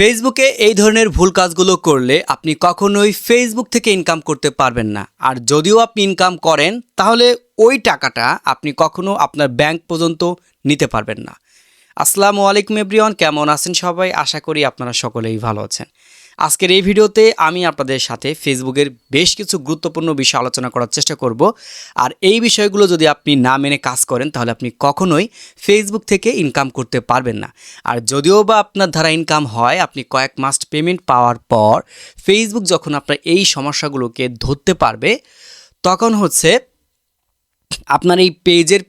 ফেসবুকে এই ধরনের ভুল কাজগুলো করলে আপনি কখনোই ফেসবুক থেকে ইনকাম করতে পারবেন না। আর যদিও আপনি ইনকাম করেন, তাহলে ওই টাকাটা আপনি কখনো আপনার ব্যাংক পর্যন্ত নিতে পারবেন না। আসসালামু আলাইকুম এভরিওয়ান কেমন আছেন সবাই? আশা করি আপনারা সকলেই ভালো আছেন। আজকের এই ভিডিওতে আমি আপনাদের সাথে ফেসবুকের বেশ কিছু গুরুত্বপূর্ণ বিষয় আলোচনা করার চেষ্টা করব। আর এই বিষয়গুলো যদি আপনি না মেনে কাজ করেন, তাহলে আপনি কখনোই ফেসবুক থেকে ইনকাম করতে পারবেন না। আর যদিও বা আপনার দ্বারা ইনকাম হয়, আপনি কয়েক মাস পেমেন্ট পাওয়ার পর ফেসবুক যখন আপনার এই সমস্যাগুলোকে ধরতে পারবে, তখন হচ্ছে আপনার এই পেজের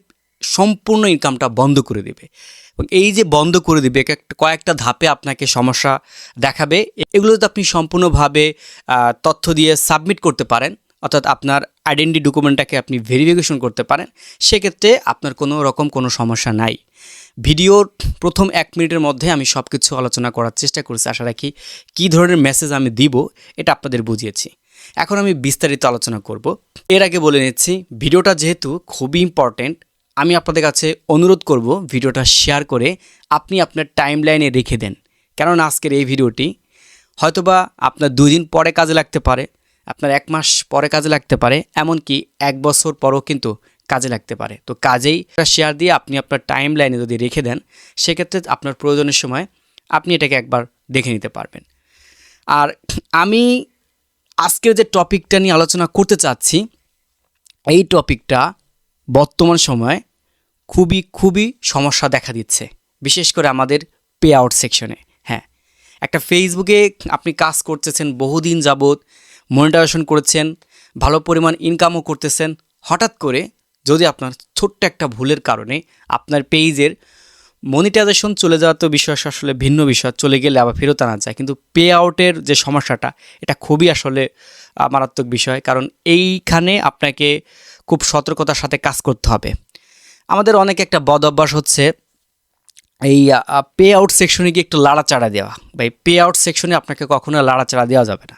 সম্পূর্ণ ইনকামটা বন্ধ করে দেবে। এই যে বন্ধ করে দিবে কয়েকটা ধাপে আপনাকে সমস্যা দেখাবে। এগুলো এগুলোতে আপনি সম্পূর্ণভাবে তথ্য দিয়ে সাবমিট করতে পারেন, অর্থাৎ আপনার আইডেন্টি ডকুমেন্টটাকে আপনি ভেরিফিকেশন করতে পারেন, সেক্ষেত্রে আপনার কোনো রকম কোনো সমস্যা নাই। ভিডিওর প্রথম এক মিনিটের মধ্যে আমি সব কিছু আলোচনা করার চেষ্টা করেছি। আশা রাখি কী ধরনের মেসেজ আমি দিব, এটা আপনাদের বুঝিয়েছি। এখন আমি বিস্তারিত আলোচনা করব। এর আগে বলে নিচ্ছি, ভিডিওটা যেহেতু খুবই ইম্পর্ট্যান্ট আমি আপনাদের কাছে অনুরোধ করব ভিডিওটা শেয়ার করে আপনি আপনার টাইম লাইনে রেখে দেন। কেননা আজকের এই ভিডিওটি হয়তোবা আপনার দুই দিন পরে কাজে লাগতে পারে, আপনার এক মাস পরে কাজে লাগতে পারে, এমনকি এক বছর পরও কিন্তু কাজে লাগতে পারে। তো কাজেই শেয়ার দিয়ে আপনি আপনার টাইম লাইনে যদি রেখে দেন, সেক্ষেত্রে আপনার প্রয়োজনের সময় আপনি এটাকে একবার দেখে নিতে পারবেন। আর আমি আজকের যে টপিকটা নিয়ে আলোচনা করতে চাচ্ছি, এই টপিকটা বর্তমান সময়ে খুবই খুবই সমস্যা দেখা দিচ্ছে। বিশেষ করে আমাদের পে আউট সেকশনে হ্যাঁ। একটা ফেসবুকে আপনি কাজ করতেছেন, বহুদিন যাবৎ মনিটাইজেশন করেছেন, ভালো পরিমাণ ইনকামও করতেছেন, হঠাৎ করে যদি আপনার ছোট্ট একটা ভুলের কারণে আপনার পেজের মনিটাইজেশন চলে যাওয়া তো বিষয় আসলে ভিন্ন বিষয়, চলে গেলে আবার ফেরত আনা যায়। কিন্তু পে আউটের যে সমস্যাটা, এটা খুবই আসলে মারাত্মক বিষয়। কারণ এইখানে আপনাকে খুব সতর্কতার সাথে কাজ করতে হবে। আমাদের অনেক একটা বদ অভ্যাস হচ্ছে এই পে আউট সেকশনে গিয়ে একটু লাড়াচাড়া দেওয়া। বা এই পে আউট সেকশনে আপনাকে কখনো লাড়াচাড়া দেওয়া যাবে না।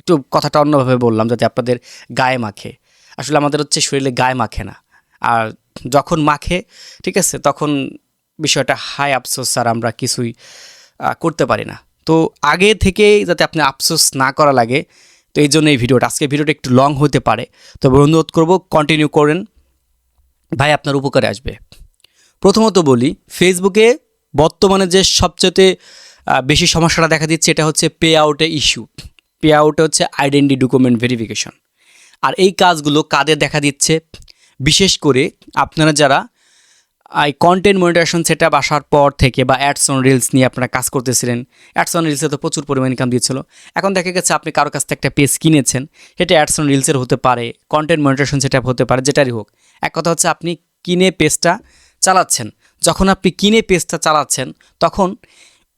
একটু কথাটা অন্যভাবে বললাম যাতে আপনাদের গায়ে মাখে। আসলে আমাদের হচ্ছে শরীরে গায়ে মাখে না। আর যখন মাখে, ঠিক আছে, তখন বিষয়টা হাই আফসোস, আর আমরা কিছুই করতে পারি না। তো আগে থেকে যাতে আপনি আফসোস না করা লাগে, তো এই জন্য এই ভিডিওটা। আজকে ভিডিওটা একটু লং হতে পারে। তবে অনুরোধ করব কন্টিনিউ করেন। ভাই আপনার উপকারে আসবে। প্রথমত বলি ফেসবুকে বর্তমানে যে সবচেয়ে বেশি সমস্যাটা দেখা দিচ্ছে এটা হচ্ছে পে আউটে ইস্যু পে আউটে হচ্ছে আইডেন্টি ডকুমেন্ট ভেরিফিকেশন আর এই কাজগুলো কাদের দেখা দিচ্ছে? বিশেষ করে আপনারা যারা এই কন্টেন্ট মনিটাইজেশন সেট আপ আসার পর থেকে বা অ্যাডস অন রিলস নিয়ে আপনারা কাজ করতেছিলেন। অ্যাডস অন রিলসে তো প্রচুর পরিমাণ ইনকাম দিচ্ছিল এখন দেখা গেছে আপনি কারও কাছ থেকে একটা পেজ কিনেছেন, সেটা অ্যাডস অন রিলসের হতে পারে কন্টেন্ট মনিটাইজেশন সেট আপ হতে পারে, যেটারই হোক। এক কথা হচ্ছে আপনি কিনে পেজটা চালাচ্ছেন। যখন আপনি কিনে পেজটা চালাচ্ছেন, তখন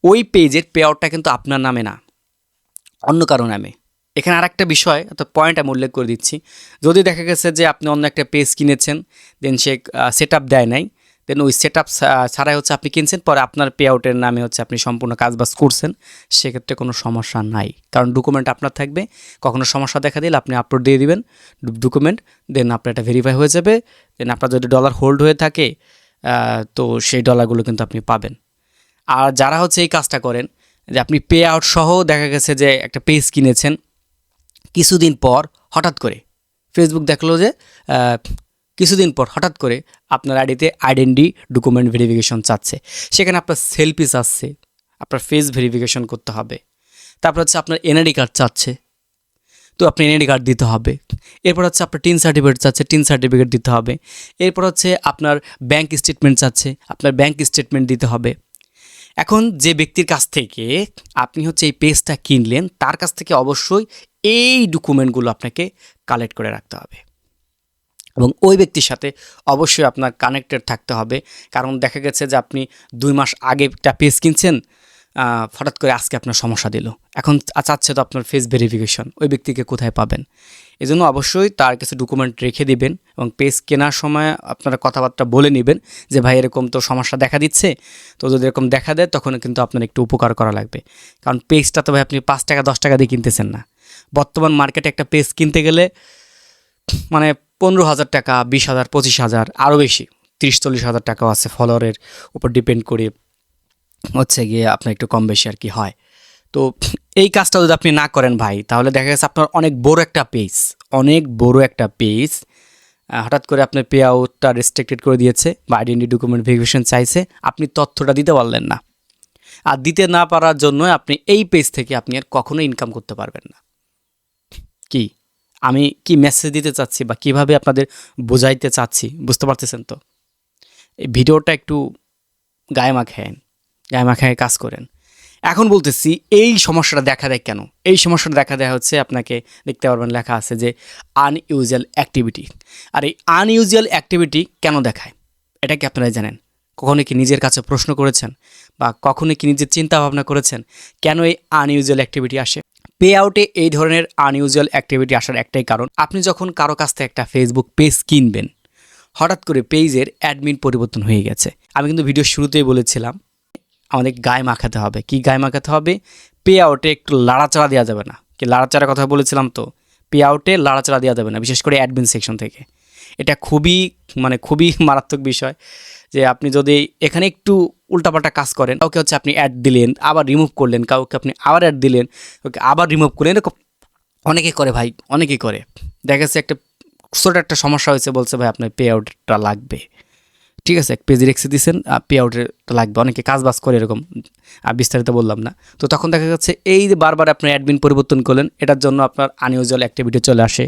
ওই পেজের পে আউটটা কিন্তু আপনার নামে না, অন্য কারও নামে। এখানে আর একটা বিষয় অর্থাৎ পয়েন্ট আমি উল্লেখ করে দিচ্ছি। যদি দেখা গেছে যে আপনি অন্য একটা পেজ কিনেছেন দেন সে সেট আপ দেয় নাই দেন ওই সেট আপ ছাড়াই হচ্ছে আপনি কিনছেন, পরে আপনার পে আউটের নামে হচ্ছে আপনি সম্পূর্ণ কাজবাজ করছেন, সেক্ষেত্রে কোনো সমস্যা নাই। কারণ ডকুমেন্ট আপনার থাকবে, কখনো সমস্যা দেখা দিলে আপনি আপলোড দিয়ে দিবেন ডকুমেন্ট দেন আপনার এটা ভেরিফাই হয়ে যাবে দেন আপনার যদি ডলার হোল্ড হয়ে থাকে তো সেই ডলারগুলো কিন্তু আপনি পাবেন। আর যারা হচ্ছে এই কাজটা করেন, যে আপনি পে আউট সহ দেখা গেছে যে একটা পেজ কিনেছেন, কিছুদিন পর হঠাৎ করে ফেসবুক দেখল যে কিছুদিন পর হঠাৎ করে আপনার আইডিতে আইডেন্টি ডকুমেন্ট ভেরিফিকেশন চাচ্ছে। সেখানে আপনার সেলফি চাচ্ছে, আপনার ফেস ভেরিফিকেশন করতে হবে। তারপর হচ্ছে আপনার এনআইডি কার্ড চাচ্ছে, তো আপনি এনআইডি কার্ড দিতে হবে। এরপর হচ্ছে আপনার টিন সার্টিফিকেট চাচ্ছে, টিন সার্টিফিকেট দিতে হবে। এরপর হচ্ছে আপনার ব্যাংক স্টেটমেন্ট চাচ্ছে, আপনার ব্যাংক স্টেটমেন্ট দিতে হবে। এখন যে ব্যক্তির কাছ থেকে আপনি হচ্ছে এই পেজটা কিনলেন, তার কাছ থেকে অবশ্যই এই ডকুমেন্টগুলো আপনাকে কালেক্ট করে রাখতে হবে। এবং ওই ব্যক্তির সাথে অবশ্যই আপনার কানেক্টেড থাকতে হবে। কারণ দেখা গেছে যে আপনি দুই মাস আগে একটা পেজ কিনছেন হঠাৎ করে আজকে আপনার সমস্যা দিল। এখন চাচ্ছে তো আপনার ফেস ভেরিফিকেশন ওই ব্যক্তিকে কোথায় পাবেন? এজন্য অবশ্যই তার কিছু ডকুমেন্ট রেখে দিবেন এবং পেজ কেনার সময় আপনারা কথাবার্তা বলে নেবেন যে, ভাই, এরকম তো সমস্যা দেখা দিচ্ছে। তো যদি এরকম দেখা দেয়, তখন কিন্তু আপনার একটু উপকার করা লাগবে। কারণ পেজটা তো ভাই আপনি পাঁচ টাকা, দশ টাকা দিয়ে কিনতেছেন না। বর্তমান মার্কেটে একটা পেজ কিনতে গেলে মানে পনেরো হাজার টাকা, বিশ হাজার, পঁচিশ হাজার আরও বেশি। তিরিশ চল্লিশ হাজার টাকাও আছে ফলোয়ারের উপর ডিপেন্ড করে হচ্ছে গিয়ে আপনার একটু কম বেশি আর কি হয়। তো এই কাজটা যদি আপনি না করেন ভাই, তাহলে দেখা গেছে আপনার অনেক বড় একটা পেজ অনেক বড় একটা পেজ হঠাৎ করে আপনার পে আউটটা রেস্ট্রিক্টেড করে দিয়েছে বা আইডেন্টি ডকুমেন্ট ভেরিফিকেশন চাইছে, আপনি তথ্যটা দিতে পারলেন না। আর দিতে না পারার জন্য আপনি এই পেজ থেকে আপনি আর কখনো ইনকাম করতে পারবেন না। কি? আমি কি মেসেজ দিতে চাচ্ছি বা কীভাবে আপনাদের বোঝাইতে চাচ্ছি, বুঝতে পারতেছেন তো? এই ভিডিওটা একটু গায়ে মাখায়েন, গায়ে মাখায় কাজ করেন। এখন বলতেছি, এই সমস্যাটা দেখা দেয় কেন? এই সমস্যাটা দেখা দেয় হচ্ছে আপনাকে দেখতে পারবেন লেখা আছে যে আনইউজুয়াল অ্যাক্টিভিটি আর এই আনইউজুয়াল অ্যাক্টিভিটি কেন দেখায়? এটা কি আপনারা জানেন? কখনো কি নিজের কাছে প্রশ্ন করেছেন? বা কখনো কি নিজের চিন্তা ভাবনা করেছেন? কেন এই আনইউজুয়াল অ্যাক্টিভিটি আসে? পে আউটে এই ধরনের আনইউজুয়াল অ্যাক্টিভিটি আসার একটাই কারণ, আপনি যখন কারও কাছ থেকে একটা ফেসবুক পেজ কিনবেন, হঠাৎ করে পেজের অ্যাডমিন পরিবর্তন হয়ে গেছে। আমি কিন্তু ভিডিও শুরুতেই বলেছিলাম, আমাদের গায়ে মাখাতে হবে। কি গায়ে মাখাতে হবে? পে আউটে একটু লাড়াচাড়া দেওয়া যাবে না। কি লাড়াচাড়ার কথা বলেছিলাম তো? পে আউটে লাড়াচাড়া দেওয়া যাবে না, বিশেষ করে অ্যাডমিন সেকশন থেকে। এটা খুবই মানে খুবই মারাত্মক বিষয়। যে আপনি যদি এখানে একটু উল্টাপাল্টা কাজ করেন, কাউকে হচ্ছে আপনি অ্যাড দিলেন, আবার রিমুভ করলেন, কাউকে আপনি আবার অ্যাড দিলেন ওকে আবার রিমুভ করলেন, এরকম অনেকে করে ভাই, অনেকেই করে। দেখা যাচ্ছে একটা ছোটো একটা সমস্যা হয়েছে, বলছে ভাই আপনার পে আউটটা লাগবে। ঠিক আছে, এক পেজে রেখে দিয়েছেন পে আউটেরটা লাগবে। অনেকে কাজ বাজ করে এরকম বিস্তারিত বললাম না। তো তখন দেখা যাচ্ছে এই যে বারবার আপনার অ্যাডমিন পরিবর্তন করলেন, এটার জন্য আপনার আনইউজুয়াল অ্যাক্টিভিটি চলে আসে।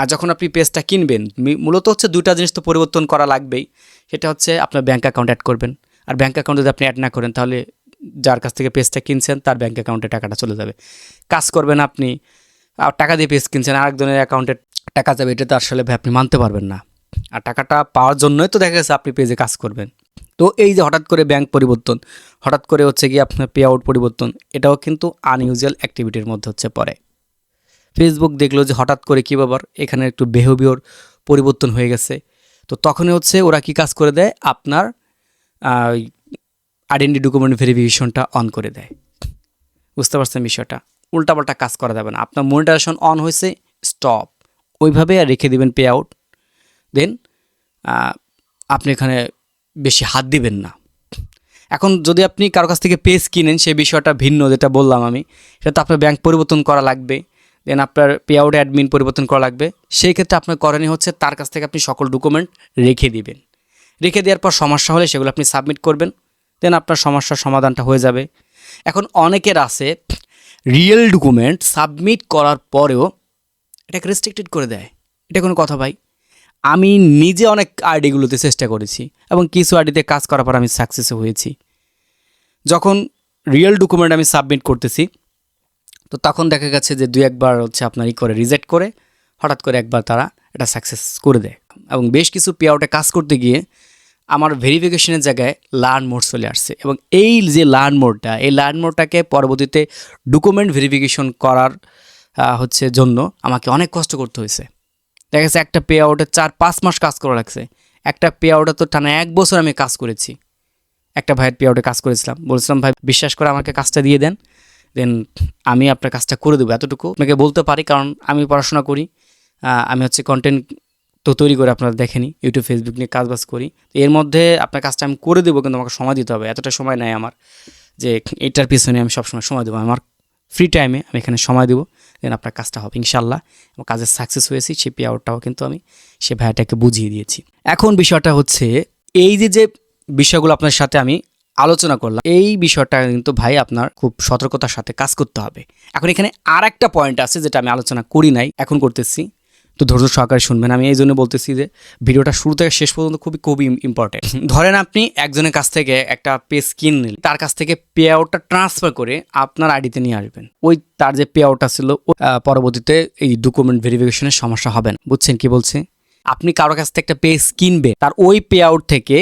আর যখন আপনি পেজটা কিনবেন মূলত হচ্ছে দুটা জিনিস তো পরিবর্তন করা লাগবেই। সেটা হচ্ছে আপনার ব্যাঙ্ক অ্যাকাউন্ট অ্যাড করবেন। আর ব্যাঙ্ক অ্যাকাউন্ট যদি আপনি অ্যাড না করেন, তাহলে যার কাছ থেকে পেজটা কিনছেন, তার ব্যাঙ্ক অ্যাকাউন্টে টাকাটা চলে যাবে। কাজ করবেন আপনি, আর টাকা দিয়ে পেজ কিনছেন আরেকজনের অ্যাকাউন্টে টাকা যাবে, এটা তো আসলে আপনি মানতে পারবেন না। আর টাকাটা পাওয়ার জন্যই তো দেখা গেছে আপনি পেজে কাজ করবেন। তো এই যে হঠাৎ করে ব্যাংক পরিবর্তন, হঠাৎ করে হচ্ছে কি আপনার পে আউট পরিবর্তন, এটাও কিন্তু আনইউজুয়াল অ্যাক্টিভিটির মধ্যে হচ্ছে পড়ে। ফেসবুক দেখল যে হঠাৎ করে কী ব্যাপার? এখানে একটু বিহেভিয়র পরিবর্তন হয়ে গেছে। তো তখনই হচ্ছে ওরা কি কাজ করে দেয়? আপনার আইডেন্টি ডকুমেন্ট ভেরিফিকেশনটা অন করে দেয়। বুঝতে পারছেন বিষয়টা? উল্টাপাল্টা কাজ করা যাবে না। আপনার মনিটারেশন অন হয়েছে স্টপ ওইভাবে আর রেখে দেবেন পে আউট দেন আপনি এখানে বেশি হাত দিবেন না। এখন যদি আপনি কারও কাছ থেকে পেজ কিনেন সেই বিষয়টা ভিন্ন, যেটা বললাম আমি, সেটা তো আপনার ব্যাংক পরিবর্তন করা লাগবে। দেন আপনার পে আউট অ্যাডমিন পরিবর্তন করা লাগবে। সেই ক্ষেত্রে আপনার করণীয় হচ্ছে তার কাছ থেকে আপনি সকল ডকুমেন্ট রেখে দিবেন। রেখে দেওয়ার পর সমস্যা হলে সেগুলো আপনি সাবমিট করবেন। দেন আপনার সমস্যার সমাধানটা হয়ে যাবে। এখন অনেকের আছে রিয়েল ডকুমেন্ট সাবমিট করার পরেও এটাকে রেস্ট্রিক্টেড করে দেয়। এটা কোনো কথা ভাই। আমি নিজে অনেক আইডিগুলোতে চেষ্টা করেছি এবং কিছু আইডিতে কাজ করার পর আমি সাকসেসও হয়েছি। যখন রিয়েল ডকুমেন্ট আমি সাবমিট করতেছি তো তখন দেখা গেছে যে দুই একবার হচ্ছে আপনার ই করে রিজেক্ট করে, হঠাৎ করে একবার তারা এটা সাকসেস করে দেয়। এবং বেশ কিছু পে আউটে কাজ করতে গিয়ে আমার ভেরিফিকেশনের জায়গায় লার্ন মোড চলে আসছে। এবং এই যে লার্ন মোডটা এই লার্ন মোডটাকে পরবর্তীতে ডকুমেন্ট ভেরিফিকেশন করার হচ্ছে জন্য আমাকে অনেক কষ্ট করতে হয়েছে। দেখা গেছে একটা পে আউটে চার পাঁচ মাস কাজ করা লাগছে। একটা পে আউটে তো টানা এক বছর আমি কাজ করেছি। একটা ভাইয়ের পে আউটে কাজ করেছিলাম। বলছিলাম, ভাই, বিশ্বাস করে আমাকে কাজটা দিয়ে দেন। দেন আমি আপনার কাজটা করে দেবো এতটুকু। আপনাকে বলতে পারি, কারণ আমি পড়াশোনা করি আমি হচ্ছে কন্টেন্ট তো তৈরি করে আপনারা দেখেনি ইউটিউব ফেসবুক নিয়ে কাজ বাজ করি এর মধ্যে আপনার কাজটা আমি করে দেবো, কিন্তু আমাকে সময় দিতে হবে, এতটা সময় নেই আমার যে এটার পিছনে আমি সবসময় সময় দেবো। আমার ফ্রি টাইমে আমি এখানে সময় দেবো দেন আপনার কাজটা হবে ইনশাল্লাহ এবং কাজে সাকসেস হয়েছি সেই পে কিন্তু আমি সে ভাইয়াটাকে বুঝিয়ে দিয়েছি। এখন বিষয়টা হচ্ছে, এই যে যে বিষয়গুলো আপনার সাথে আমি আলোচনা করলাম। এই বিষয়টা কিন্তু ভাই আপনার খুব সতর্কতার সাথে কাজ করতে হবে। এখন এখানে আর একটা পয়েন্ট আছে যেটা আমি আলোচনা করি নাই, এখন করতেছি। তো ধৈর্য সহকারে শুনবেন। আমি এই জন্য বলতেছি যে ভিডিওটা শুরু থেকে শেষ পর্যন্ত খুবই খুবই ইম্পর্টেন্ট ধরেন আপনি একজনের কাছ থেকে একটা পে স্কিন নিলেন। তার কাছ থেকে পে আউটটা ট্রান্সফার করে আপনার আইডিতে নিয়ে আসবেন। ওই তার যে পে আউটটা ছিল পরবর্তীতে এই ডকুমেন্ট ভেরিফিকেশনের সমস্যা হবে না। বুঝছেন কি বলছে? আপনি কারও কাছ থেকে একটা পেজ কিনবে, তার ওই পে আউট থেকে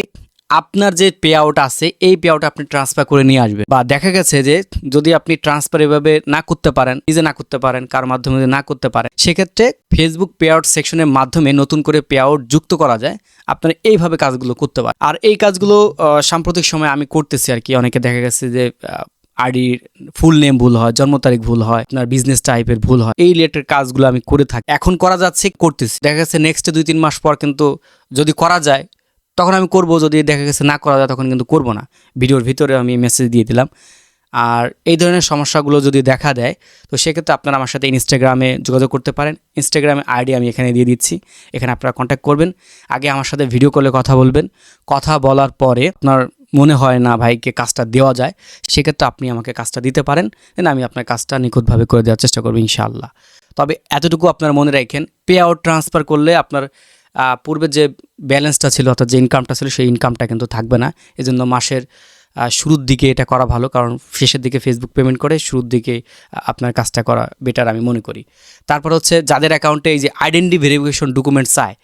আপনার যে পে আউট আছে, এই পে আউট আপনি ট্রান্সফার করে নিয়ে আসবেন বা দেখা গেছে যে, যদি আপনি ট্রান্সফার এভাবে না করতে পারেন, নিজে না করতে পারেন, কার মাধ্যমে না করতে পারেন, সেক্ষেত্রে ফেসবুক পে আউট সেকশনের মাধ্যমে নতুন করে পে আউট যুক্ত করা যায়। আপনারা এইভাবে কাজগুলো করতে পারেন। আর এই কাজগুলো সাম্প্রতিক সময় আমি করতেছি আর কি। অনেকে দেখা গেছে যে আইডির ফুল নেম ভুল হয়, জন্ম তারিখ ভুল হয়, আপনার বিজনেস টাইপের ভুল হয়, এই রিলেটেড কাজগুলো আমি করে থাকি। এখন করা যাচ্ছে, করতেছি। দেখা গেছে নেক্সট দুই, তিন মাস পর কিন্তু যদি করা যায় তখন আমি করব, যদি দেখা গেছে না করা যায় তখন কিন্তু করব না। ভিডিওর ভিতরে আমি মেসেজ দিয়ে দিলাম। আর এই ধরনের সমস্যাগুলো যদি দেখা দেয়, তো সেক্ষেত্রে আপনারা আমার সাথে ইনস্টাগ্রামে যোগাযোগ করতে পারেন। ইনস্টাগ্রামে আইডি আমি এখানে দিয়ে দিচ্ছি। এখানে আপনারা কন্ট্যাক্ট করবেন। আগে আমার সাথে ভিডিও কলে কথা বলবেন। কথা বলার পরে আপনার মনে হয় না ভাইকে কাজটা দেওয়া যায়, সেক্ষেত্রে আপনি আমাকে কাজটা দিতে পারেন। দেন আমি আপনার কাজটা নিখুঁতভাবে করে দেওয়ার চেষ্টা করব ইনশাআল্লাহ। তবে এতটুকু আপনার মনে রাখেন পে আউট ট্রান্সফার করলে আপনার পূর্বে যে ব্যালেন্সটা ছিল অর্থাৎ যে ইনকামটা ছিল সেই ইনকামটা কিন্তু থাকবে না। এজন্য মাসের শুরুর দিকে এটা করা ভালো, কারণ শেষের দিকে ফেসবুক পেমেন্ট করে শুরুর দিকে আপনার কাজটা করা বেটার আমি মনে করি। তারপর হচ্ছে যাদের অ্যাকাউন্টে এই যে আইডেন্টি ভেরিফিকেশন ডকুমেন্ট চায়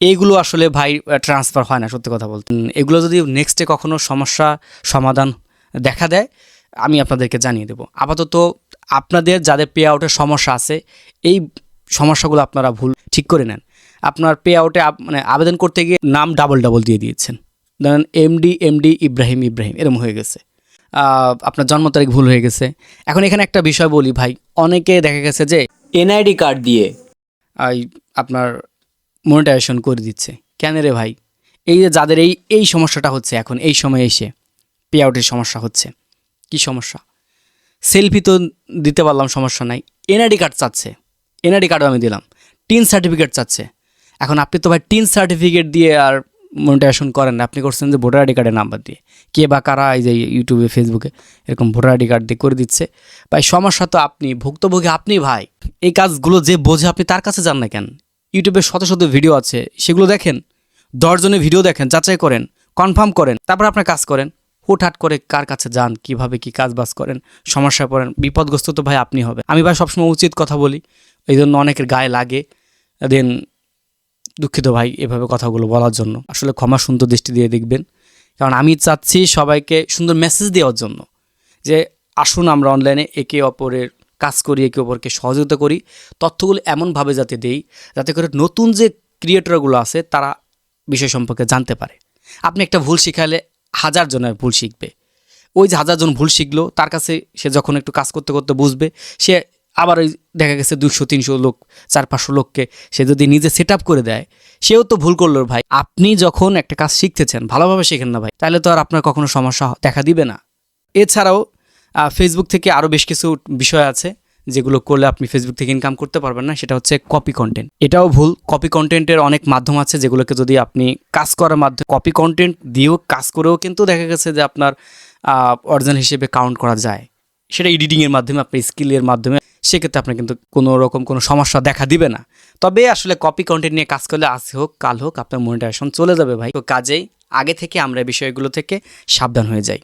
এইগুলো আসলে ভাই ট্রান্সফার হয় না, সত্যি কথা বলতে। এগুলো যদি নেক্সটে কখনো সমস্যা, সমাধান দেখা দেয়, আমি আপনাদেরকে জানিয়ে দেবো। আপাতত আপনাদের যাদের পে আউটের সমস্যা আছে, এই সমস্যাগুলো আপনারা ভুল ঠিক করে নেন। আপনার পে আউটে মানে আবেদন করতে গিয়ে নাম ডাবল ডাবল দিয়ে দিয়েছেন। ধরেন এমডি এমডি ইব্রাহিম ইব্রাহিম এরম হয়ে গেছে। আপনার জন্ম তারিখ ভুল হয়ে গেছে। এখন এখানে একটা বিষয় বলি ভাই, অনেকে দেখা গেছে যে এনআইডি কার্ড দিয়ে আপনার মনিটাইজেশন করে দিচ্ছে। কেন রে ভাই? এই যে যাদের এই এই সমস্যাটা হচ্ছে এখন, এই সময়ে এসে পে আউটের সমস্যা হচ্ছে। কি সমস্যা? সেলফি তো দিতে পারলাম, সমস্যা নাই। এনআইডি কার্ড চাচ্ছে। এনআইডি কার্ডও আমি দিলাম। টিন সার্টিফিকেট চাচ্ছে। এখন আপনি তো ভাই টিন সার্টিফিকেট দিয়ে আর মনিটাইজেশন করেন না। আপনি করছেন যে ভোটার আইডি কার্ডের নাম্বার দিয়ে। কে বা কারা এই যে ইউটিউবে ফেসবুকে এরকম ভোটার আইডি কার্ড দিয়ে করে দিচ্ছে। ভাই, সমস্যা তো আপনি, ভুক্তভোগী আপনি ভাই। এই কাজগুলো যে বোঝে আপনি তার কাছে যান না কেন? ইউটিউবে শত শত ভিডিও আছে, সেগুলো দেখেন। দশজনের ভিডিও দেখেন, যাচাই করেন কনফার্ম করেন, তারপর আপনার কাজ করেন। হুটহাট করে কার কাছে যান, কীভাবে কি কাজ বাজ করেন, সমস্যায় পড়েন, বিপদগ্রস্ত তো ভাই আপনি হবে আমি ভাই সবসময় উচিত কথা বলি এই জন্য অনেকের গায়ে লাগে। দেন দুঃখিত ভাই এভাবে কথাগুলো বলার জন্য। আসলে ক্ষমা সুন্দর দৃষ্টি দিয়ে দেখবেন। কারণ আমি চাচ্ছি সবাইকে সুন্দর মেসেজ দেওয়ার জন্য। যে আসুন আমরা অনলাইনে একে অপরের কাজ করি, একে অপরকে সহযোগিতা করি, তথ্যগুলো এমনভাবে যাতে দেই, যাতে করে নতুন যে ক্রিয়েটরগুলো আছে, তারা বিষয় সম্পর্কে জানতে পারে। আপনি একটা ভুল শিখালে হাজার জনের ভুল শিখবে। ওই যে হাজারজন ভুল শিখলো, তার কাছে সে যখন একটু কাজ করতে করতে বুঝবে, সে আবার ওই দেখা গেছে দুশো তিনশো লোক, চার, পাঁচশো লোককে সে যদি নিজে সেট করে দেয়, সেও তো ভুল করল ভাই। আপনি যখন একটা কাজ শিখতেছেন, ভালোভাবে শেখেন না ভাই, তাহলে তো আর আপনার কখনো সমস্যা দেখা দিবে না। এছাড়াও ফেসবুক থেকে আরও বেশ কিছু বিষয় আছে, যেগুলো করলে আপনি ফেসবুক থেকে ইনকাম করতে পারবেন না, সেটা হচ্ছে কপি কন্টেন্ট এটাও ভুল। কপি কন্টেন্টের অনেক মাধ্যম আছে, যেগুলোকে যদি আপনি কাজ করার মাধ্যমে কপি কন্টেন্ট দিয়েও কাজ করেও কিন্তু দেখা গেছে যে আপনার অরিজিনাল হিসেবে কাউন্ট করা যায়। সেটা এডিটিংয়ের মাধ্যমে আপনি স্কিলের মাধ্যমে সেক্ষেত্রে আপনার কিন্তু কোনো রকম কোনো সমস্যা দেখা দিবে না। তবে আসলে কপি কন্টেন্ট নিয়ে কাজ করলে আজ হোক, কাল হোক আপনার মনিটাইজেশন চলে যাবে ভাই। তো কাজেই আগে থেকে আমরা বিষয়গুলো থেকে সাবধান হয়ে যাই।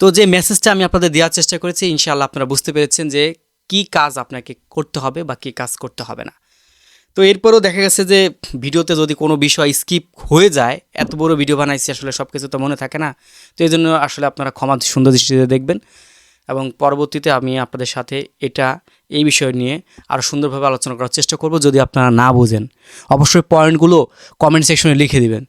তো যে মেসেজটা আমি আপনাদের দেওয়ার চেষ্টা করেছি, ইনশাআল্লাহ আপনারা বুঝতে পেরেছেন যে কি কাজ আপনাকে করতে হবে বা কী কাজ করতে হবে না। তো এরপরেও দেখা গেছে যে ভিডিওতে যদি কোনো বিষয় স্কিপ হয়ে যায়, এত বড় ভিডিও বানাইছি, আসলে সব কিছু তো মনে থাকে না। তো এই জন্য আসলে আপনারা ক্ষমা সুন্দর দৃষ্টিতে দেখবেন। এবং পরবর্তীতে আমি আপনাদের সাথে এটা, এই বিষয় নিয়ে আরও সুন্দরভাবে আলোচনা করার চেষ্টা করব যদি আপনারা না বোঝেন। অবশ্যই পয়েন্টগুলো কমেন্ট সেকশনে লিখে দিবেন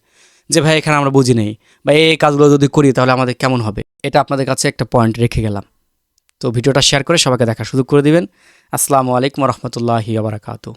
যে, ভাই, এখানে আমরা বুঝি নেই বা এই কাজগুলো যদি করি তাহলে আমাদের কেমন হবে? এটা আপনাদের কাছে একটা পয়েন্ট রেখে গেলাম। তো ভিডিওটা শেয়ার করে সবাইকে দেখা শুরু করে দিবেন। আসসালামু আলাইকুম রহমতুল্লাহি আবরাকাতু